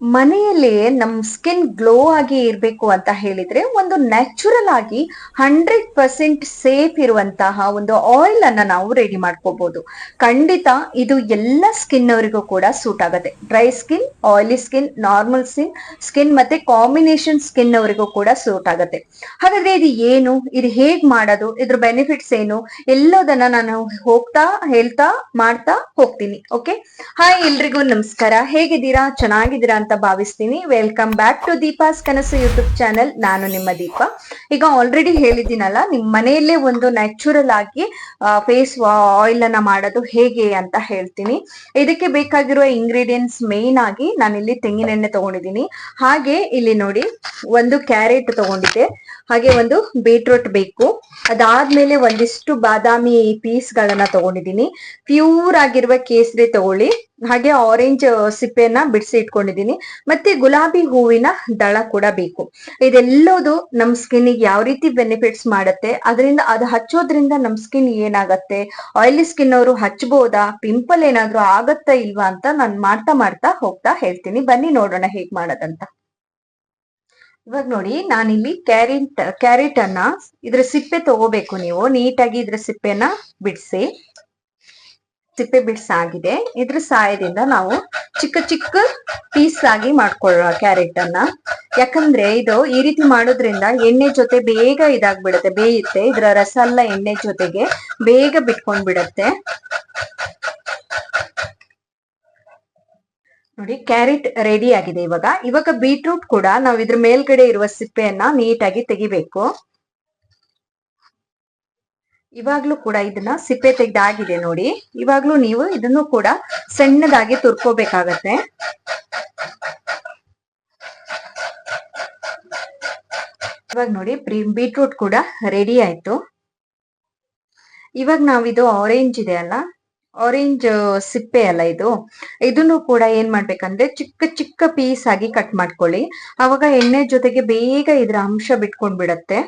ಮನೆಯಲ್ಲಿ ನಮ್ skin glow ಆಗಿ ಇರಬೇಕು ಅಂತ ಹೇಳಿದ್ರೆ ಒಂದು ನ್ಯಾಚುರಲ್ ಆಗಿ ಹಂಡ್ರೆಡ್ ಪರ್ಸೆಂಟ್ ಸೇಫ್ ಇರುವಂತಹ ಒಂದು ಆಯಿಲ್ ಅನ್ನ ನಾವು ರೆಡಿ ಮಾಡ್ಕೋಬಹುದು ಖಂಡಿತ ಇದು ಎಲ್ಲ ಸ್ಕಿನ್ ಅವರಿಗೂ ಕೂಡ ಸೂಟ್ ಆಗುತ್ತೆ. Dry skin oily skin normal skin skin ಮತ್ತೆ ಕಾಂಬಿನೇಷನ್ ಸ್ಕಿನ್ ಅವರಿಗೂ ಕೂಡ ಸೂಟ್ ಆಗುತ್ತೆ. ಹಾಗಾದ್ರೆ ಇದು ಏನು? ಇದು ಹೇಗ್ ಮಾಡೋದು? ಇದ್ರ ಬೆನಿಫಿಟ್ಸ್ ಏನು? ಎಲ್ಲದನ್ನ ನಾನು ಹೋಗ್ತಾ, ಹೇಳ್ತಾ, ಮಾಡ್ತಾ ಹೋಗ್ತೀನಿ ಓಕೆ ಹಾಯ್ ಎಲ್ರಿಗೂ ನಮಸ್ಕಾರ. ಹೇಗಿದ್ದೀರಾ? ಚೆನ್ನಾಗಿದ್ದೀರಾ ಅಂತ ಭಾವಿಸ್ತೀನಿ. ವೆಲ್ಕಮ್ ಬ್ಯಾಕ್ ಟು ದೀಪಾಸ್ ಕನಸು ಯೂಟ್ಯೂಬ್ ಚಾನೆಲ್ ನಾನು ನಿಮ್ಮ ದೀಪ. ಈಗ ಆಲ್ರೆಡಿ ಹೇಳಿದ್ದೀನಲ್ಲ, ನಿಮ್ ಮನೆಯಲ್ಲೇ ಒಂದು ನ್ಯಾಚುರಲ್ ಆಗಿ ಫೇಸ್ ಆಯಿಲ್ ಅನ್ನ ಮಾಡೋದು ಹೇಗೆ ಅಂತ ಹೇಳ್ತೀನಿ. ಇದಕ್ಕೆ ಬೇಕಾಗಿರುವ ಇಂಗ್ರೀಡಿಯೆಂಟ್ಸ್ ಮೇನ್ ಆಗಿ ನಾನಿಲ್ಲಿ ತೆಂಗಿನೆಣ್ಣೆ ತಗೊಂಡಿದ್ದೀನಿ. ಹಾಗೆ ಇಲ್ಲಿ ನೋಡಿ, ಒಂದು ಕ್ಯಾರೆಟ್ ತಗೊಂಡಿದ್ದೆ. ಹಾಗೆ ಒಂದು ಬೀಟ್ರೂಟ್ ಬೇಕು. ಅದಾದ್ಮೇಲೆ ಒಂದಿಷ್ಟು ಬಾದಾಮಿ ಪೀಸ್ ಗಳನ್ನ ತಗೊಂಡಿದ್ದೀನಿ. ಪ್ಯೂರ್ ಆಗಿರುವ ಕೇಸರಿ ತಗೊಳ್ಳಿ. ಹಾಗೆ ಆರೆಂಜ್ ಸಿಪ್ಪೆಯನ್ನ ಬಿಡಿಸಿ ಇಟ್ಕೊಂಡಿದ್ದೀನಿ. ಮತ್ತೆ ಗುಲಾಬಿ ಹೂವಿನ ದಳ ಕೂಡ ಬೇಕು. ಇದೆಲ್ಲದು ನಮ್ ಸ್ಕಿನ್ ಯಾವ ರೀತಿ ಬೆನಿಫಿಟ್ಸ್ ಮಾಡುತ್ತೆ, ಅದರಿಂದ ಅದು ಹಚ್ಚೋದ್ರಿಂದ ನಮ್ ಸ್ಕಿನ್ ಏನಾಗತ್ತೆ ಆಯಿಲಿ ಸ್ಕಿನ್ ಅವರು ಹಚ್ಬೋದಾ ಪಿಂಪಲ್ ಏನಾದ್ರೂ ಆಗತ್ತಾ ಇಲ್ವಾ ಅಂತ ನಾನ್ ಮಾಡ್ತಾ ಮಾಡ್ತಾ ಹೋಗ್ತಾ ಹೇಳ್ತೀನಿ. ಬನ್ನಿ ನೋಡೋಣ ಹೇಗ್ ಮಾಡೋದಂತ. ಇವಾಗ ನೋಡಿ, ನಾನಿಲ್ಲಿ ಕ್ಯಾರೆಟ್ ಕ್ಯಾರೆಟ್ ಅನ್ನ ಇದ್ರ ಸಿಪ್ಪೆ ತಗೋಬೇಕು ನೀವು. ನೀಟಾಗಿ ಇದ್ರ ಸಿಪ್ಪೆನ ಬಿಡಿಸಿ. ಸಿಪ್ಪೆ ಬಿಡ್ಸಾಗಿದೆ. ಇದ್ರ ಸಹಾಯದಿಂದ ನಾವು ಚಿಕ್ಕ ಚಿಕ್ಕ ಪೀಸ್ ಆಗಿ ಮಾಡ್ಕೊಳ್ಳೋ ಕ್ಯಾರೆಟ್ ಅನ್ನ. ಯಾಕಂದ್ರೆ ಇದು ಈ ರೀತಿ ಮಾಡೋದ್ರಿಂದ ಎಣ್ಣೆ ಜೊತೆ ಬೇಗ ಇದಾಗ್ಬಿಡುತ್ತೆ, ಬೇಯುತ್ತೆ. ಇದ್ರ ರಸ ಎಲ್ಲ ಎಣ್ಣೆ ಜೊತೆಗೆ ಬೇಗ ಬಿಟ್ಕೊಂಡ್ ಬಿಡತ್ತೆ ನೋಡಿ ಕ್ಯಾರೆಟ್ ರೆಡಿ ಆಗಿದೆ ಇವಾಗ. ಇವಾಗ ಬೀಟ್ರೂಟ್ ಕೂಡ ನಾವು ಇದ್ರ ಮೇಲ್ಗಡೆ ಇರುವ ಸಿಪ್ಪೆಯನ್ನ ನೀಟಾಗಿ ತೆಗಿಬೇಕು. ಇವಾಗ್ಲೂ ಕೂಡ ಇದನ್ನ ಸಿಪ್ಪೆ ತೆಗ್ದಾಗಿದೆ ನೋಡಿ. ಇವಾಗ್ಲೂ ನೀವು ಇದನ್ನು ಕೂಡ ಸಣ್ಣದಾಗಿ ತುರ್ಕೋಬೇಕಾಗತ್ತೆ. ಇವಾಗ ನೋಡಿ ಬೀಟ್ರೂಟ್ ಕೂಡ ರೆಡಿ ಆಯ್ತು. ಇವಾಗ ನಾವಿದು ಆರೆಂಜ್ ಇದೆ ಅಲ್ಲ? ಆರೆಂಜ್ ಸಿಪ್ಪೆ ಅಲ್ಲ ಇದು. ಇದನ್ನು ಕೂಡ ಏನ್ ಮಾಡ್ಬೇಕಂದ್ರೆ ಚಿಕ್ಕ ಚಿಕ್ಕ ಪೀಸ್ ಆಗಿ ಕಟ್ ಮಾಡ್ಕೊಳ್ಳಿ. ಅವಾಗ ಎಣ್ಣೆ ಜೊತೆಗೆ ಬೇಗ ಇದ್ರ ಅಂಶ ಬಿಟ್ಕೊಂಡ್ ಬಿಡತ್ತೆ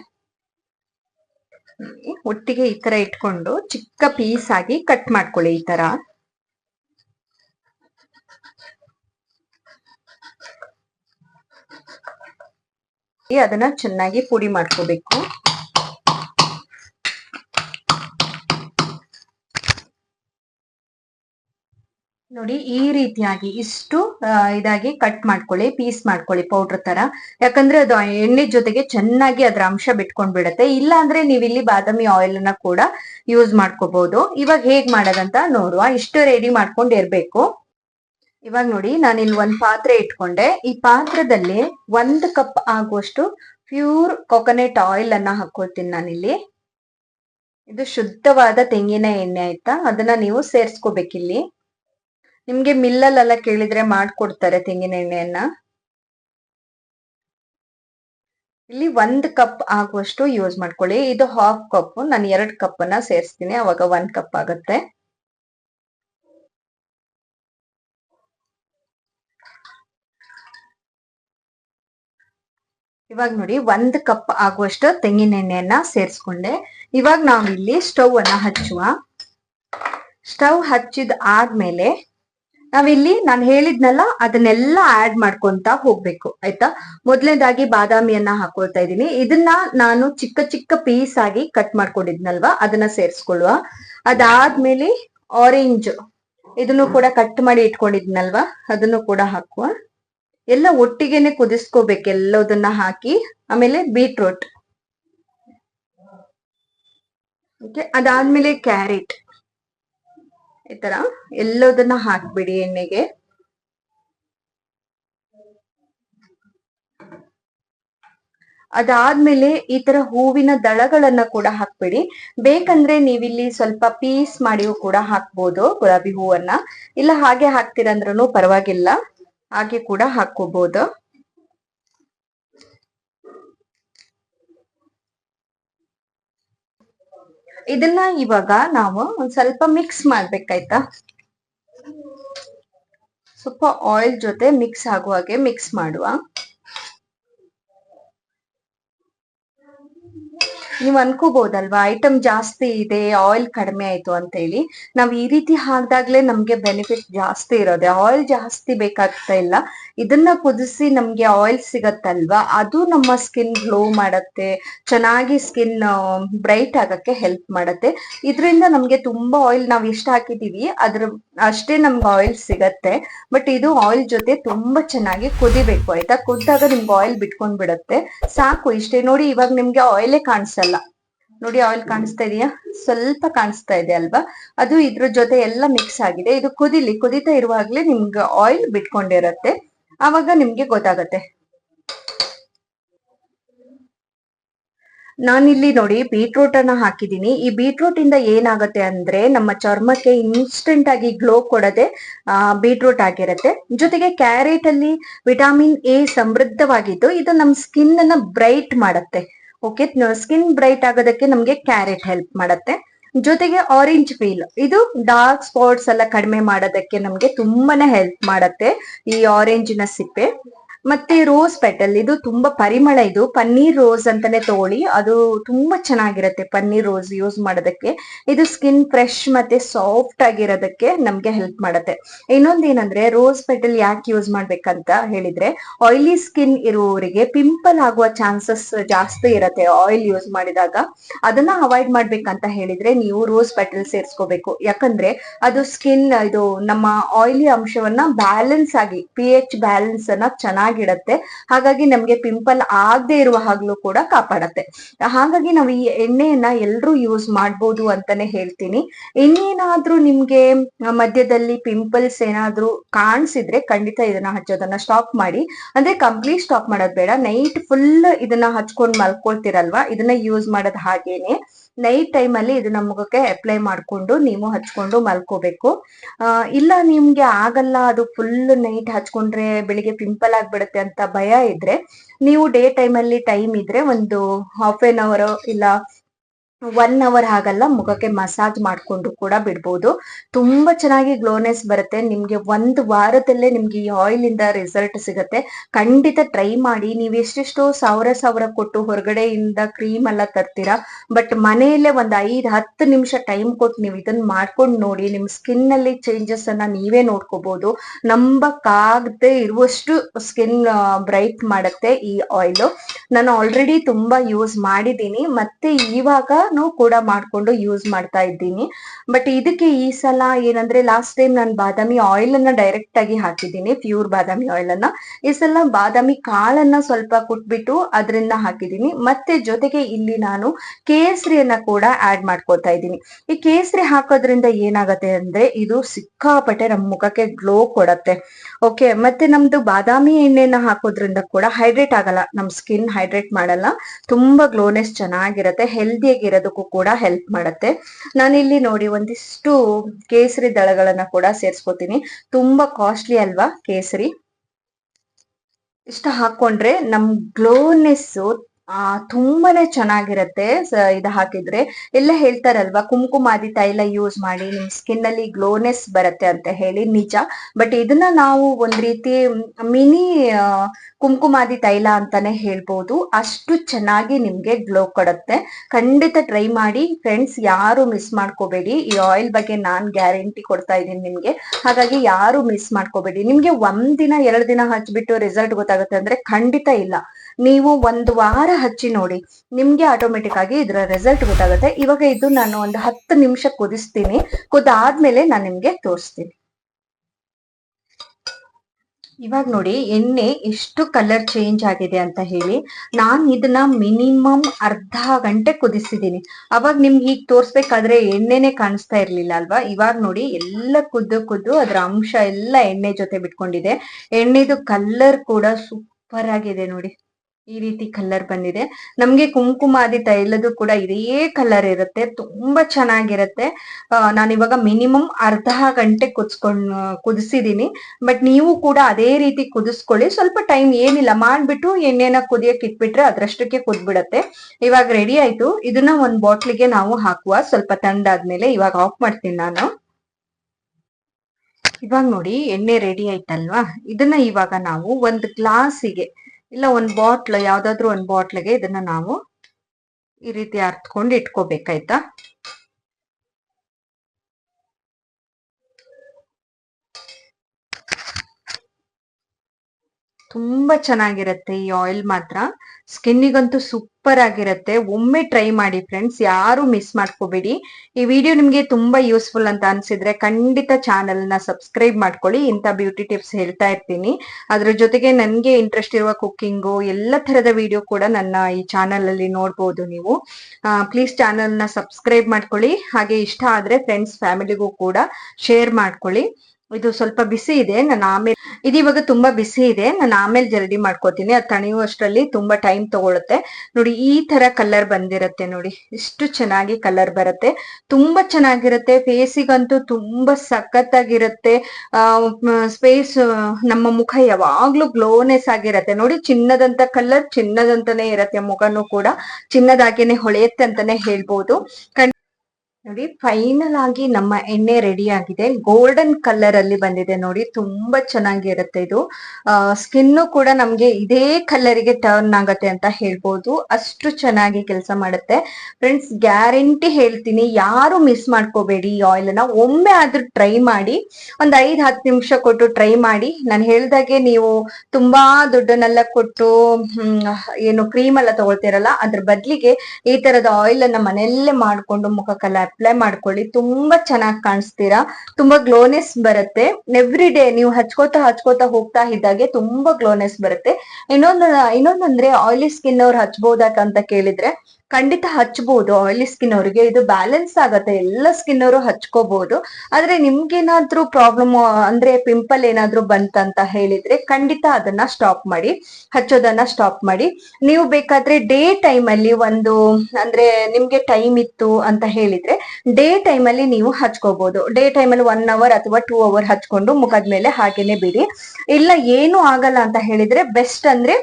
ಒಟ್ಟಿಗೆ ಈ ತರ ಇಟ್ಕೊಂಡು ಚಿಕ್ಕ ಪೀಸ್ ಆಗಿ ಕಟ್ ಮಾಡ್ಕೊಳ್ಳಿ ಈ ತರ. ಅದನ್ನ ಚೆನ್ನಾಗಿ ಪುಡಿ ಮಾಡ್ಕೋಬೇಕು. ನೋಡಿ, ಈ ರೀತಿಯಾಗಿ ಇಷ್ಟು ಇದಾಗಿ ಕಟ್ ಮಾಡ್ಕೊಳ್ಳಿ ಪೀಸ್ ಮಾಡ್ಕೊಳ್ಳಿ ಪೌಡರ್ ತರ. ಯಾಕಂದ್ರೆ ಅದು ಎಣ್ಣೆ ಜೊತೆಗೆ ಚೆನ್ನಾಗಿ ಅದ್ರ ಅಂಶ ಬಿಟ್ಕೊಂಡ್ ಬಿಡತ್ತೆ ಇಲ್ಲ ಅಂದ್ರೆ ನೀವು ಇಲ್ಲಿ ಬಾದಾಮಿ ಆಯಿಲ್ ಅನ್ನ ಕೂಡ ಯೂಸ್ ಮಾಡ್ಕೋಬಹುದು ಇವಾಗ ಹೇಗ್ ಮಾಡೋದಂತ ನೋಡುವ. ಇಷ್ಟು ರೆಡಿ ಮಾಡ್ಕೊಂಡು ಇರ್ಬೇಕು. ಇವಾಗ ನೋಡಿ ನಾನು ಇಲ್ಲಿ ಒಂದ್ ಪಾತ್ರೆ ಇಟ್ಕೊಂಡೆ. ಈ ಪಾತ್ರದಲ್ಲಿ ಒಂದ್ ಕಪ್ ಆಗುವಷ್ಟು ಪ್ಯೂರ್ ಕೊಕೊನೆಟ್ ಆಯಿಲ್ ಅನ್ನ ಹಾಕೊಳ್ತೀನಿ ನಾನಿಲ್ಲಿ. ಇದು ಶುದ್ಧವಾದ ತೆಂಗಿನ ಎಣ್ಣೆ ಆಯ್ತಾ? ಅದನ್ನ ನೀವು ಸೇರ್ಸ್ಕೋಬೇಕಿಲ್ಲಿ. ನಿಮ್ಗೆ ಮಿಲ್ಲಲ್ಲೆಲ್ಲ ಕೇಳಿದ್ರೆ ಮಾಡ್ಕೊಡ್ತಾರೆ ತೆಂಗಿನ ಎಣ್ಣೆಯನ್ನ. ಇಲ್ಲಿ ಒಂದ್ ಕಪ್ ಆಗುವಷ್ಟು ಯೂಸ್ ಮಾಡ್ಕೊಳ್ಳಿ. ಇದು ಹಾಫ್ ಕಪ್ ನಾನು ಎರಡ್ ಕಪ್ ಅನ್ನ ಸೇರಿಸ್ತೀನಿ. ಅವಾಗ ಒಂದ್ ಕಪ್ ಆಗುತ್ತೆ. ಇವಾಗ ನೋಡಿ, ಒಂದ್ ಕಪ್ ಆಗುವಷ್ಟು ತೆಂಗಿನ ಎಣ್ಣೆಯನ್ನ ಸೇರಿಸ್ಕೊಂಡೆ. ಇವಾಗ ನಾವಿಲ್ಲಿ ಸ್ಟವ್ ಅನ್ನ ಹಚ್ಚುವ. ಸ್ಟವ್ ಹಚ್ಚಿದ ಆದ್ಮೇಲೆ ನಾವಿಲ್ಲಿ ನಾನು ಹೇಳಿದ್ನಲ್ಲ, ಅದನ್ನೆಲ್ಲ ಆಡ್ ಮಾಡ್ಕೊಂತ ಹೋಗ್ಬೇಕು, ಆಯ್ತಾ? ಮೊದಲನೇದಾಗಿ ಬಾದಾಮಿಯನ್ನ ಹಾಕೊಳ್ತಾ ಇದ್ದೀನಿ. ಇದನ್ನ ನಾನು ಚಿಕ್ಕ ಚಿಕ್ಕ ಪೀಸ್ ಆಗಿ ಕಟ್ ಮಾಡ್ಕೊಂಡಿದ್ನಲ್ವಾ? ಅದನ್ನ ಸೇರಿಸ್ಕೊಳ್ಳುವ. ಅದಾದ್ಮೇಲೆ ಆರೆಂಜ್ ಇದನ್ನು ಕೂಡ ಕಟ್ ಮಾಡಿ ಇಟ್ಕೊಂಡಿದ್ನಲ್ವಾ? ಅದನ್ನು ಕೂಡ ಹಾಕುವ. ಎಲ್ಲ ಒಟ್ಟಿಗೆನೆ ಕುದಿಸ್ಕೋಬೇಕು, ಎಲ್ಲದನ್ನ ಹಾಕಿ. ಆಮೇಲೆ ಬೀಟ್ರೂಟ್ ಓಕೆ ಅದಾದ್ಮೇಲೆ ಕ್ಯಾರೆಟ್ ಈ ತರ ಎಲ್ಲದನ್ನ ಹಾಕ್ಬಿಡಿ ಎಣ್ಣೆಗೆ. ಅದಾದ್ಮೇಲೆ ಈ ತರ ಹೂವಿನ ದಳಗಳನ್ನ ಕೂಡ ಹಾಕ್ಬಿಡಿ. ಬೇಕಂದ್ರೆ ನೀವಿಲ್ಲಿ ಸ್ವಲ್ಪ ಪೀಸ್ ಮಾಡಿಯೂ ಕೂಡ ಹಾಕ್ಬೋದು ಗುಲಾಬಿ ಹೂವನ್ನ. ಇಲ್ಲ ಹಾಗೆ ಹಾಕ್ತೀರಂದ್ರೂ ಪರವಾಗಿಲ್ಲ. ಹಾಗೆ ಕೂಡ ಹಾಕೋಬಹುದು ಇದನ್ನ ಇವಾಗ ನಾವು ಒಂದ್ ಸ್ವಲ್ಪ ಮಿಕ್ಸ್ ಮಾಡ್ಬೇಕಾಯ್ತಾ? ಸ್ವಲ್ಪ ಆಯಿಲ್ ಜೊತೆ ಮಿಕ್ಸ್ ಆಗುವ ಹಾಗೆ ಮಿಕ್ಸ್ ಮಾಡುವ. ನೀವು ಅನ್ಕೋಬಹುದಲ್ವಾ? ಐಟಮ್ ಜಾಸ್ತಿ ಇದೆ ಆಯಿಲ್ ಕಡಿಮೆ ಆಯ್ತು ಅಂತ ಹೇಳಿ ನಾವ್ ಈ ರೀತಿ ಹಾಕ್ದಾಗ್ಲೇ ನಮ್ಗೆ ಬೆನಿಫಿಟ್ ಜಾಸ್ತಿ ಇರೋದೆ. ಆಯಿಲ್ ಜಾಸ್ತಿ ಬೇಕಾಗ್ತಾ ಇಲ್ಲ. ಇದನ್ನ ಕುದಿಸಿ ನಮ್ಗೆ ಆಯಿಲ್ ಸಿಗತ್ತಲ್ವಾ? ಅದು ನಮ್ಮ ಸ್ಕಿನ್ ಗ್ಲೋ ಮಾಡತ್ತೆ. ಚೆನ್ನಾಗಿ ಸ್ಕಿನ್ ಬ್ರೈಟ್ ಆಗಕ್ಕೆ ಹೆಲ್ಪ್ ಮಾಡತ್ತೆ. ಇದರಿಂದ ನಮ್ಗೆ ತುಂಬಾ ಆಯಿಲ್ ನಾವ್ ಎಷ್ಟು ಹಾಕಿದೀವಿ, ಅದ್ರ ಅಷ್ಟೇ ನಮ್ಗೆ ಆಯಿಲ್ ಸಿಗತ್ತೆ ಬಟ್ ಇದು ಆಯಿಲ್ ಜೊತೆ ತುಂಬಾ ಚೆನ್ನಾಗಿ ಕುದಿಬೇಕು, ಆಯ್ತಾ? ಕುದ್ದಾಗ ನಿಮ್ಗೆ ಆಯಿಲ್ ಬಿಟ್ಕೊಂಡ್ ಬಿಡತ್ತೆ. ಸಾಕು, ಇಷ್ಟೇ ನೋಡಿ ಇವಾಗ ನಿಮ್ಗೆ ಆಯಿಲೇ ಕಾಣಿಸಲ್ಲ. ನೋಡಿ ಆಯಿಲ್ ಕಾಣಿಸ್ತಾ ಇದೆಯಾ? ಸ್ವಲ್ಪ ಕಾಣಿಸ್ತಾ ಇದೆ ಅಲ್ವಾ? ಅದು ಇದ್ರ ಜೊತೆ ಎಲ್ಲ ಮಿಕ್ಸ್ ಆಗಿದೆ. ಇದು ಕುದಿಲಿ, ಕುದಿತಾ ಇರುವಾಗ್ಲೇ ನಿಮ್ಗೆ ಆಯಿಲ್ ಬಿಟ್ಕೊಂಡಿರತ್ತೆ. ಆವಾಗ ನಿಮ್ಗೆ ಗೊತ್ತಾಗತ್ತೆ. ನಾನಿಲ್ಲಿ ನೋಡಿ ಬೀಟ್ರೂಟ್ ಅನ್ನ ಹಾಕಿದೀನಿ ಈ ಬೀಟ್ರೂಟ್ ಇಂದ ಏನಾಗುತ್ತೆ ಅಂದ್ರೆ ನಮ್ಮ ಚರ್ಮಕ್ಕೆ ಇನ್ಸ್ಟೆಂಟ್ ಆಗಿ ಗ್ಲೋ ಕೊಡದೆ ಬೀಟ್ರೂಟ್ ಆಗಿರುತ್ತೆ. ಜೊತೆಗೆ ಕ್ಯಾರೆಟ್ ಅಲ್ಲಿ ವಿಟಾಮಿನ್ ಎ ಸಮೃದ್ಧವಾಗಿದ್ದು, ಇದು ನಮ್ಮ ಸ್ಕಿನ್ ಅನ್ನ ಬ್ರೈಟ್ ಮಾಡುತ್ತೆ. ಓಕೆ ಸ್ಕಿನ್ ಬ್ರೈಟ್ ಆಗೋದಕ್ಕೆ ನಮ್ಗೆ ಕ್ಯಾರೆಟ್ ಹೆಲ್ಪ್ ಮಾಡುತ್ತೆ. ಜೊತೆಗೆ ಆರೆಂಜ್ ಪೀಲ್ ಇದು ಡಾರ್ಕ್ ಸ್ಪಾಟ್ಸ್ ಎಲ್ಲ ಕಡಿಮೆ ಮಾಡೋದಕ್ಕೆ ನಮ್ಗೆ ತುಂಬಾನೇ ಹೆಲ್ಪ್ ಮಾಡತ್ತೆ ಈ ಆರೆಂಜಿನ ಸಿಪ್ಪೆ. ಮತ್ತೆ ರೋಸ್ ಪೆಟಲ್ ಇದು ತುಂಬಾ ಪರಿಮಳ ಇದು. ಪನ್ನೀರ್ ರೋಸ್ ಅಂತಾನೆ ತಗೊಳ್ಳಿ. ಅದು ತುಂಬಾ ಚೆನ್ನಾಗಿರುತ್ತೆ ಪನ್ನೀರ್ ರೋಸ್ ಯೂಸ್ ಮಾಡೋದಕ್ಕೆ. ಇದು ಸ್ಕಿನ್ ಫ್ರೆಶ್ ಮತ್ತೆ ಸಾಫ್ಟ್ ಆಗಿರೋದಕ್ಕೆ ನಮ್ಗೆ ಹೆಲ್ಪ್ ಮಾಡುತ್ತೆ. ಇನ್ನೊಂದೇನಂದ್ರೆ ರೋಸ್ ಪೆಟಲ್ ಯಾಕೆ ಯೂಸ್ ಮಾಡ್ಬೇಕಂತ ಹೇಳಿದ್ರೆ ಆಯಿಲಿ ಸ್ಕಿನ್ ಇರುವವರಿಗೆ ಪಿಂಪಲ್ ಆಗುವ ಚಾನ್ಸಸ್ ಜಾಸ್ತಿ ಇರುತ್ತೆ ಆಯಿಲ್ ಯೂಸ್ ಮಾಡಿದಾಗ. ಅದನ್ನ ಅವಾಯ್ಡ್ ಮಾಡ್ಬೇಕಂತ ಹೇಳಿದ್ರೆ ನೀವು ರೋಸ್ ಪೆಟಲ್ ಸೇರಿಸ್ಕೋಬೇಕು. ಯಾಕಂದ್ರೆ ಅದು ಸ್ಕಿನ್ ಇದು ನಮ್ಮ ಆಯಿಲಿ ಅಂಶವನ್ನ ಬ್ಯಾಲೆನ್ಸ್ ಆಗಿ ಪಿ ಎಚ್ ಬ್ಯಾಲೆನ್ಸ್ ಅನ್ನ ಚೆನ್ನಾಗಿಡತ್ತೆ ಹಾಗಾಗಿ ನಮ್ಗೆ ಪಿಂಪಲ್ ಆಗದೆ ಇರುವ ಹಾಗ್ಲೂ ಕೂಡ ಕಾಪಾಡತ್ತೆ. ಹಾಗಾಗಿ ನಾವು ಈ ಎಣ್ಣೆಯನ್ನ ಎಲ್ರೂ ಯೂಸ್ ಮಾಡ್ಬೋದು ಅಂತಾನೆ ಹೇಳ್ತೀನಿ. ಇನ್ನೇನಾದ್ರೂ ನಿಮ್ಗೆ ಮಧ್ಯದಲ್ಲಿ ಪಿಂಪಲ್ಸ್ ಏನಾದ್ರೂ ಕಾಣಿಸಿದ್ರೆ ಖಂಡಿತ ಇದನ್ನ ಹಚ್ಚೋದನ್ನ ಸ್ಟಾಪ್ ಮಾಡಿ. ಅಂದ್ರೆ ಕಂಪ್ಲೀಟ್ ಸ್ಟಾಪ್ ಮಾಡೋದ್ ಬೇಡ. ನೈಟ್ ಫುಲ್ ಇದನ್ನ ಹಚ್ಕೊಂಡ್ ಮಲ್ಕೊಳ್ತಿರಲ್ವಾ? ಇದನ್ನ ಯೂಸ್ ಮಾಡೋದ್ ಹಾಗೇನೆ. ನೈಟ್ ಟೈಮ್ ಅಲ್ಲಿ ಇದನ್ನ ಮುಖಕ್ಕೆ ಅಪ್ಲೈ ಮಾಡ್ಕೊಂಡು ನೀವು ಹಚ್ಕೊಂಡು ಮಲ್ಕೋಬೇಕು. ಇಲ್ಲ ನಿಮ್ಗೆ ಆಗಲ್ಲ, ಅದು ಫುಲ್ ನೈಟ್ ಹಚ್ಕೊಂಡ್ರೆ ಬೆಳಿಗ್ಗೆ ಪಿಂಪಲ್ ಆಗ್ಬಿಡುತ್ತೆ ಅಂತ ಭಯ ಇದ್ರೆ, ನೀವು ಡೇ ಟೈಮ್ ಅಲ್ಲಿ ಟೈಮ್ ಇದ್ರೆ ಒಂದು ಹಾಫ್ ಎನ್ ಅವರ್ ಇಲ್ಲ ಒನ್ ಅವರ್ ಆಗಲ್ಲ, ಮುಖಕ್ಕೆ ಮಸಾಜ್ ಮಾಡ್ಕೊಂಡು ಕೂಡ ಬಿಡ್ಬೋದು. ತುಂಬಾ ಚೆನ್ನಾಗಿ ಗ್ಲೋನೆಸ್ ಬರುತ್ತೆ. ನಿಮ್ಗೆ ಒಂದು ವಾರದಲ್ಲೇ ನಿಮ್ಗೆ ಈ ಆಯಿಲ್ ಇಂದ ರಿಸಲ್ಟ್ ಸಿಗುತ್ತೆ. ಖಂಡಿತ ಟ್ರೈ ಮಾಡಿ. ನೀವು ಎಷ್ಟೆಷ್ಟೋ ಸಾವಿರ ಸಾವಿರ ಕೊಟ್ಟು ಹೊರಗಡೆಯಿಂದ ಕ್ರೀಮ್ ಎಲ್ಲ ತರ್ತೀರಾ ಬಟ್ ಮನೆಯಲ್ಲೇ ಒಂದು ಐದ್, ಹತ್ತು ನಿಮಿಷ ಟೈಮ್ ಕೊಟ್ಟು ನೀವು ಇದನ್ನ ಮಾಡ್ಕೊಂಡು ನೋಡಿ, ನಿಮ್ ಸ್ಕಿನ್ ಅಲ್ಲಿ ಚೇಂಜಸ್ ಅನ್ನ ನೀವೇ ನೋಡ್ಕೋಬಹುದು ನಂಬಕ್ಕಾಗದೆ ಇರುವಷ್ಟು ಸ್ಕಿನ್ ಬ್ರೈಟ್ ಮಾಡುತ್ತೆ ಈ ಆಯಿಲ್ ನಾನು ಆಲ್ರೆಡಿ ತುಂಬಾ ಯೂಸ್ ಮಾಡಿದ್ದೀನಿ. ಮತ್ತೆ ಇವಾಗನು ಕೂಡ ಮಾಡ್ಕೊಂಡು ಯೂಸ್ ಮಾಡ್ತಾ ಇದ್ದೀನಿ. ಬಟ್ ಇದಕ್ಕೆ ಈ ಸಲ ಏನಂದ್ರೆ ಲಾಸ್ಟ್ ಟೈಮ್ ನಾನು ಬಾದಾಮಿ ಆಯಿಲ್ ಅನ್ನ ಡೈರೆಕ್ಟ್ ಆಗಿ ಹಾಕಿದ್ದೀನಿ ಪ್ಯೂರ್ ಬಾದಾಮಿ ಆಯಿಲ್ ಅನ್ನ. ಈ ಸಲ ಬಾದಾಮಿ ಕಾಳನ್ನ ಸ್ವಲ್ಪ ಕುಟ್ಬಿಟ್ಟು ಅದರಿಂದ ಹಾಕಿದ್ದೀನಿ. ಮತ್ತೆ ಜೊತೆಗೆ ಇಲ್ಲಿ ನಾನು ಕೇಸರಿಯನ್ನ ಕೂಡ ಆಡ್ ಮಾಡ್ಕೋತಾ ಇದ್ದೀನಿ. ಈ ಕೇಸರಿ ಹಾಕೋದ್ರಿಂದ ಏನಾಗತ್ತೆ ಅಂದ್ರೆ ಇದು ಸಿಕ್ಕಾಪಟ್ಟೆ ನಮ್ಮ ಮುಖಕ್ಕೆ ಗ್ಲೋ ಕೊಡತ್ತೆ. ಓಕೆ ಮತ್ತೆ ನಮ್ದು ಬಾದಾಮಿ ಎಣ್ಣೆನ ಹಾಕೋದ್ರಿಂದ ಕೂಡ ಹೈಡ್ರೇಟ್ ಆಗಲ್ಲ. ನಮ್ ಸ್ಕಿನ್ ಹೈಡ್ರೇಟ್ ಮಾಡಲ್ಲ. ತುಂಬಾ ಗ್ಲೋನೆಸ್ ಚೆನ್ನಾಗಿರತ್ತೆ ಹೆಲ್ದಿಯಾಗಿರೋದಕ್ಕೂ ಕೂಡ ಹೆಲ್ಪ್ ಮಾಡತ್ತೆ. ನಾನಿಲ್ಲಿ ನೋಡಿ ಒಂದಿಷ್ಟು ಕೇಸರಿ ದಳಗಳನ್ನ ಕೂಡ ಸೇರ್ಸ್ಕೊತೀನಿ. ತುಂಬಾ ಕಾಸ್ಟ್ಲಿ ಅಲ್ವಾ ಕೇಸರಿ? ಇಷ್ಟ ಹಾಕೊಂಡ್ರೆ ನಮ್ ಗ್ಲೋನೆಸ್ ಆ, ತುಂಬಾನೇ ಚೆನ್ನಾಗಿರತ್ತೆ. ಇದ ಇದು ಹಾಕಿದ್ರೆ. ಎಲ್ಲ ಹೇಳ್ತಾರಲ್ವಾ, ಕುಂಕುಮಾದಿ ತೈಲ ಯೂಸ್ ಮಾಡಿ ನಿಮ್ ಸ್ಕಿನ್ ಅಲ್ಲಿ ಗ್ಲೋನೆಸ್ ಬರುತ್ತೆ ಅಂತ ಹೇಳಿ ನಿಜ. ಬಟ್ ಇದನ್ನ ನಾವು ಒಂದ್ ರೀತಿ ಮಿನಿ ಕುಂಕುಮಾದಿ ತೈಲ ಅಂತಾನೆ ಹೇಳ್ಬೋದು. ಅಷ್ಟು ಚೆನ್ನಾಗಿ ನಿಮ್ಗೆ ಗ್ಲೋ ಕೊಡುತ್ತೆ. ಖಂಡಿತ ಟ್ರೈ ಮಾಡಿ. ಫ್ರೆಂಡ್ಸ್ ಯಾರು ಮಿಸ್ ಮಾಡ್ಕೋಬೇಡಿ. ಈ ಆಯಿಲ್ ಬಗ್ಗೆ ನಾನ್ ಗ್ಯಾರಂಟಿ ಕೊಡ್ತಾ ಇದ್ದೀನಿ ನಿಮ್ಗೆ. ಹಾಗಾಗಿ ಯಾರು ಮಿಸ್ ಮಾಡ್ಕೋಬೇಡಿ. ನಿಮ್ಗೆ ಒಂದ್ ದಿನ, ಎರಡ್ ದಿನ ಹಚ್ಬಿಟ್ಟು ರಿಸಲ್ಟ್ ಗೊತ್ತಾಗುತ್ತೆ ಅಂದ್ರೆ ಖಂಡಿತ ಇಲ್ಲ. ನೀವು ಒಂದು ವಾರ ಹಚ್ಚಿ ನೋಡಿ. ನಿಮ್ಗೆ ಆಟೋಮೆಟಿಕ್ ಆಗಿ ಇದರ ರಿಸಲ್ಟ್ ಗೊತ್ತಾಗುತ್ತೆ. ಇವಾಗ ಇದು ನಾನು ಒಂದು ಹತ್ತು ನಿಮಿಷ ಕುದಿಸ್ತೀನಿ. ಕುದಾದ್ಮೇಲೆ ನಾನು ನಿಮ್ಗೆ ತೋರಿಸ್ತೀನಿ. ಇವಾಗ ನೋಡಿ ಎಣ್ಣೆ ಎಷ್ಟು ಕಲರ್ ಚೇಂಜ್ ಆಗಿದೆ ಅಂತ ಹೇಳಿ. ನಾನ್ ಇದನ್ನ ಮಿನಿಮಮ್ ಅರ್ಧ ಗಂಟೆ ಕುದಿಸಿದೀನಿ ಅವಾಗ ನಿಮ್ಗೆ ಹೀಗೆ ತೋರ್ಸ್ಬೇಕಾದ್ರೆ ಎಣ್ಣೆನೆ ಕಾಣಿಸ್ತಾ ಇರ್ಲಿಲ್ಲ ಅಲ್ವಾ? ಇವಾಗ ನೋಡಿ ಎಲ್ಲ ಕುದ್ದು ಕುದ್ದು ಅದ್ರ ಅಂಶ ಎಲ್ಲ ಎಣ್ಣೆ ಜೊತೆ ಬಿಟ್ಕೊಂಡಿದೆ. ಎಣ್ಣೆದು ಕಲರ್ ಕೂಡ ಸೂಪರ್ ಆಗಿದೆ ನೋಡಿ. ಈ ರೀತಿ ಕಲರ್ ಬಂದಿದೆ. ನಮ್ಗೆ ಕುಂಕುಮಾದಿ ತೈಲದು ಕೂಡ ಇದೇ ಕಲರ್ ಇರುತ್ತೆ. ತುಂಬಾ ಚೆನ್ನಾಗಿರುತ್ತೆ. ನಾನು ಇವಾಗ ಮಿನಿಮಮ್ ಅರ್ಧ ಗಂಟೆ ಕುದಿಸ್ಕೊಂಡ್, ಕುದಿಸಿದೀನಿ. ಬಟ್ ನೀವು ಕೂಡ ಅದೇ ರೀತಿ ಕುದಿಸ್ಕೊಳ್ಳಿ. ಸ್ವಲ್ಪ ಟೈಮ್ ಏನಿಲ್ಲ. ಮಾಡ್ಬಿಟ್ಟು ಎಣ್ಣೆನ ಕುದಿಯಕ್ ಇಟ್ಬಿಟ್ರೆ ಅದ್ರಷ್ಟಕ್ಕೆ ಕುದ್ಬಿಡತ್ತೆ. ಇವಾಗ ರೆಡಿ ಆಯ್ತು. ಇದನ್ನ ಒಂದ್ ಬಾಟ್ಲಿಗೆ ನಾವು ಹಾಕುವ. ಸ್ವಲ್ಪ ತಂಡಾದ್ಮೇಲೆ ಇವಾಗ ಆಫ್ ಮಾಡ್ತೀನಿ ನಾನು. ಇವಾಗ ನೋಡಿ, ಎಣ್ಣೆ ರೆಡಿ ಆಯ್ತಲ್ವಾ? ಇದನ್ನ ಇವಾಗ ನಾವು ಒಂದ್ ಗ್ಲಾಸಿಗೆ ಇಲ್ಲ ಒಂದ್ ಬಾಟ್ಲ್ ಯಾವ್ದಾದ್ರು ಒಂದ್ ಬಾಟ್ಲಿಗೆ ಇದನ್ನ ನಾವು ಈ ರೀತಿ ಅರ್ತ್ಕೊಂಡು ಇಟ್ಕೋಬೇಕಾಯ್ತಾ? ತುಂಬಾ ಚೆನ್ನಾಗಿರುತ್ತೆ ಈ ಆಯಿಲ್ ಮಾತ್ರ. ಸ್ಕಿನ್ನಿಗಂತೂ ಸೂಪರ್ ಆಗಿರುತ್ತೆ. ಒಮ್ಮೆ ಟ್ರೈ ಮಾಡಿ ಫ್ರೆಂಡ್ಸ್ ಯಾರು ಮಿಸ್ ಮಾಡ್ಕೋಬೇಡಿ. ಈ ವಿಡಿಯೋ ನಿಮ್ಗೆ ತುಂಬಾ ಯೂಸ್ಫುಲ್ ಅಂತ ಅನ್ಸಿದ್ರೆ ಖಂಡಿತ ಚಾನೆಲ್ನ ಸಬ್ಸ್ಕ್ರೈಬ್ ಮಾಡ್ಕೊಳ್ಳಿ. ಇಂಥ ಬ್ಯೂಟಿ ಟಿಪ್ಸ್ ಹೇಳ್ತಾ ಇರ್ತೀನಿ. ಅದ್ರ ಜೊತೆಗೆ ನನ್ಗೆ ಇಂಟ್ರೆಸ್ಟ್ ಇರುವ ಕುಕ್ಕಿಂಗು ಎಲ್ಲ ತರದ ವಿಡಿಯೋ ಕೂಡ ನನ್ನ ಈ ಚಾನೆಲ್ ಅಲ್ಲಿ ನೋಡ್ಬೋದು ನೀವು. ಪ್ಲೀಸ್ ಚಾನೆಲ್ನ ಸಬ್ಸ್ಕ್ರೈಬ್ ಮಾಡ್ಕೊಳ್ಳಿ. ಹಾಗೆ ಇಷ್ಟ ಆದ್ರೆ ಫ್ರೆಂಡ್ಸ್ ಫ್ಯಾಮಿಲಿಗೂ ಕೂಡ ಶೇರ್ ಮಾಡ್ಕೊಳ್ಳಿ. ಇದು ಸ್ವಲ್ಪ ಬಿಸಿ ಇದೆ, ನಾನು ಆಮೇಲೆ ಇದು ಇವಾಗ ತುಂಬಾ ಬಿಸಿ ಇದೆ, ನಾನು ಆಮೇಲೆ ಜಲ್ದಿ ಮಾಡ್ಕೋತೀನಿ. ಅದು ತಣಿಯುವಷ್ಟರಲ್ಲಿ ತುಂಬಾ ಟೈಮ್ ತಗೊಳುತ್ತೆ. ನೋಡಿ, ಈ ತರ ಕಲರ್ ಬಂದಿರತ್ತೆ ನೋಡಿ. ಇಷ್ಟು ಚೆನ್ನಾಗಿ ಕಲರ್ ಬರುತ್ತೆ. ತುಂಬಾ ಚೆನ್ನಾಗಿರುತ್ತೆ. ಫೇಸಿಗಂತೂ ತುಂಬಾ ಸಖತ್ತಾಗಿರುತ್ತೆ. ಸ್ಪೇಸ್ ನಮ್ಮ ಮುಖ ಯಾವಾಗ್ಲೂ ಗ್ಲೋನೆಸ್ ಆಗಿರತ್ತೆ. ನೋಡಿ, ಚಿನ್ನದಂತ ಕಲರ್ ಚಿನ್ನದಂತಾನೆ ಇರತ್ತೆ ಮುಖನೂ ಕೂಡ. ಚಿನ್ನದಾಗೇನೆ ಹೊಳೆಯುತ್ತೆ ಅಂತಾನೆ ಹೇಳ್ಬೋದು. ನೋಡಿ ಫೈನಲ್ ಆಗಿ ನಮ್ಮ ಎಣ್ಣೆ ರೆಡಿ ಆಗಿದೆ. ಗೋಲ್ಡನ್ ಕಲರ್ ಅಲ್ಲಿ ಬಂದಿದೆ ನೋಡಿ, ತುಂಬಾ ಚೆನ್ನಾಗಿರುತ್ತೆ ಇದು. ಸ್ಕಿನ್ ಕೂಡ ನಮ್ಗೆ ಇದೇ ಕಲರಿಗೆ ಟರ್ನ್ ಆಗತ್ತೆ ಅಂತ ಹೇಳ್ಬೋದು. ಅಷ್ಟು ಚೆನ್ನಾಗಿ ಕೆಲಸ ಮಾಡುತ್ತೆ. ಫ್ರೆಂಡ್ಸ್ ಗ್ಯಾರಂಟಿ ಹೇಳ್ತೀನಿ, ಯಾರು ಮಿಸ್ ಮಾಡ್ಕೋಬೇಡಿ ಈ ಆಯಿಲ್ ಅನ್ನ. ಒಮ್ಮೆ ಆದ್ರೂ ಟ್ರೈ ಮಾಡಿ, ಒಂದ್ ಐದ್, ಹತ್ತು ನಿಮಿಷ ಕೊಟ್ಟು ಟ್ರೈ ಮಾಡಿ. ನಾನು ಹೇಳ್ದಾಗೆ ನೀವು ತುಂಬಾ ದುಡ್ಡನ್ನೆಲ್ಲ ಕೊಟ್ಟು ಏನು ಕ್ರೀಮ್ ಎಲ್ಲ ತಗೊಳ್ತಿರಲ್ಲ, ಅದ್ರ ಬದ್ಲಿಗೆ ಈ ತರದ ಆಯಿಲ್ ಅನ್ನ ಮನೆಯಲ್ಲೇ ಮಾಡ್ಕೊಂಡು ಮುಖಕ್ಕೆಲ್ಲ ಅಪ್ಲೈ ಮಾಡ್ಕೊಳ್ಳಿ. ತುಂಬಾ ಚೆನ್ನಾಗಿ ಕಾಣಿಸ್ತೀರಾ? ತುಂಬಾ ಗ್ಲೋನೆಸ್ ಬರುತ್ತೆ. ಎವ್ರಿ ಡೇ ನೀವು ಹಚ್ಕೋತಾ ಹಚ್ಕೋತಾ ಹೋಗ್ತಾ ಇದ್ದಾಗೆ ತುಂಬಾ ಗ್ಲೋನೆಸ್ ಬರುತ್ತೆ. ಇನ್ನೊಂದು, ಇನ್ನೊಂದಂದ್ರೆ ಆಯಿಲಿ ಸ್ಕಿನ್ ಅವ್ರು ಹಚ್ಬೋದಾಕಂತ ಕೇಳಿದ್ರೆ ಖಂಡಿತ ಹಚ್ಬಹುದು ಆಯಿಲಿ ಸ್ಕಿನ್ ಅವರಿಗೆ. ಇದು ಬ್ಯಾಲೆನ್ಸ್ ಆಗತ್ತೆ. ಎಲ್ಲ ಸ್ಕಿನ್ ಅವರು ಹಚ್ಕೋಬಹುದು ಆದ್ರೆ ನಿಮ್ಗೇನಾದ್ರೂ ಪ್ರಾಬ್ಲಮ್ ಅಂದ್ರೆ ಪಿಂಪಲ್ ಏನಾದ್ರೂ ಬಂತಂತ ಹೇಳಿದ್ರೆ ಖಂಡಿತ ಅದನ್ನ ಸ್ಟಾಪ್ ಮಾಡಿ, ಹಚ್ಚೋದನ್ನ ಸ್ಟಾಪ್ ಮಾಡಿ. ನೀವು ಬೇಕಾದ್ರೆ ಡೇ ಟೈಮ್ ಅಲ್ಲಿ ಒಂದು, ಅಂದ್ರೆ ನಿಮ್ಗೆ ಟೈಮ್ ಇತ್ತು ಅಂತ ಹೇಳಿದ್ರೆ ಡೇ ಟೈಮ್ ಅಲ್ಲಿ ನೀವು ಹಚ್ಕೋಬಹುದು ಡೇ ಟೈಮ್ ಅಲ್ಲಿ ಒನ್ ಅವರ್ ಅಥವಾ ಟೂ ಅವರ್ ಹಚ್ಕೊಂಡು ಮುಖದ ಮೇಲೆ ಹಾಗೇನೆ ಬಿಡಿ. ಇಲ್ಲ, ಏನು ಆಗಲ್ಲ ಅಂತ ಹೇಳಿದ್ರೆ ಬೆಸ್ಟ್ ಅಂದ್ರೆ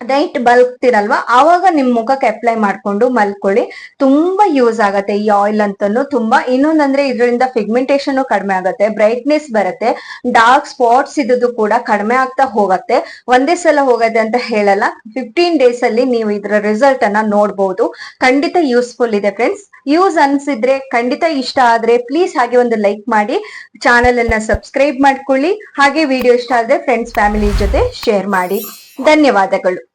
ನೈಟ್ ಬಲ್ಕ್ತಿರಲ್ವಾ ಆವಾಗ ನಿಮ್ ಮುಖಕ್ಕೆ ಅಪ್ಲೈ ಮಾಡ್ಕೊಂಡು ಮಲ್ಕೊಳ್ಳಿ. ತುಂಬಾ ಯೂಸ್ ಆಗತ್ತೆ ಈ ಆಯಿಲ್ ಅಂತಾನು ತುಂಬಾ. ಇನ್ನೊಂದಂದ್ರೆ ಇದರಿಂದ ಫಿಗ್ಮೆಂಟೇಶನ್ ಕಡಿಮೆ ಆಗತ್ತೆ ಬ್ರೈಟ್ನೆಸ್ ಬರುತ್ತೆ ಡಾರ್ಕ್ ಸ್ಪಾಟ್ಸ್ ಇದ್ದು ಕೂಡ ಕಡಿಮೆ ಆಗ್ತಾ ಹೋಗತ್ತೆ. ಒಂದೇ ಸಲ ಹೋಗದೆ ಅಂತ ಹೇಳಲ್ಲ ಫಿಫ್ಟೀನ್ ಡೇಸ್ ಅಲ್ಲಿ ನೀವು ಇದರ ರಿಸಲ್ಟ್ ಅನ್ನ ನೋಡ್ಬಹುದು ಖಂಡಿತ ಯೂಸ್ಫುಲ್ ಇದೆ ಫ್ರೆಂಡ್ಸ್ ಯೂಸ್ ಅನ್ಸಿದ್ರೆ ಖಂಡಿತ ಇಷ್ಟ ಆದ್ರೆ ಪ್ಲೀಸ್ ಹಾಗೆ ಒಂದು ಲೈಕ್ ಮಾಡಿ ಚಾನೆಲ್ ಅನ್ನ ಸಬ್ಸ್ಕ್ರೈಬ್ ಮಾಡ್ಕೊಳ್ಳಿ. ಹಾಗೆ ವಿಡಿಯೋ ಇಷ್ಟ ಆದ್ರೆ ಫ್ರೆಂಡ್ಸ್ ಫ್ಯಾಮಿಲಿ ಜೊತೆ ಶೇರ್ ಮಾಡಿ. ಧನ್ಯವಾದಗಳು.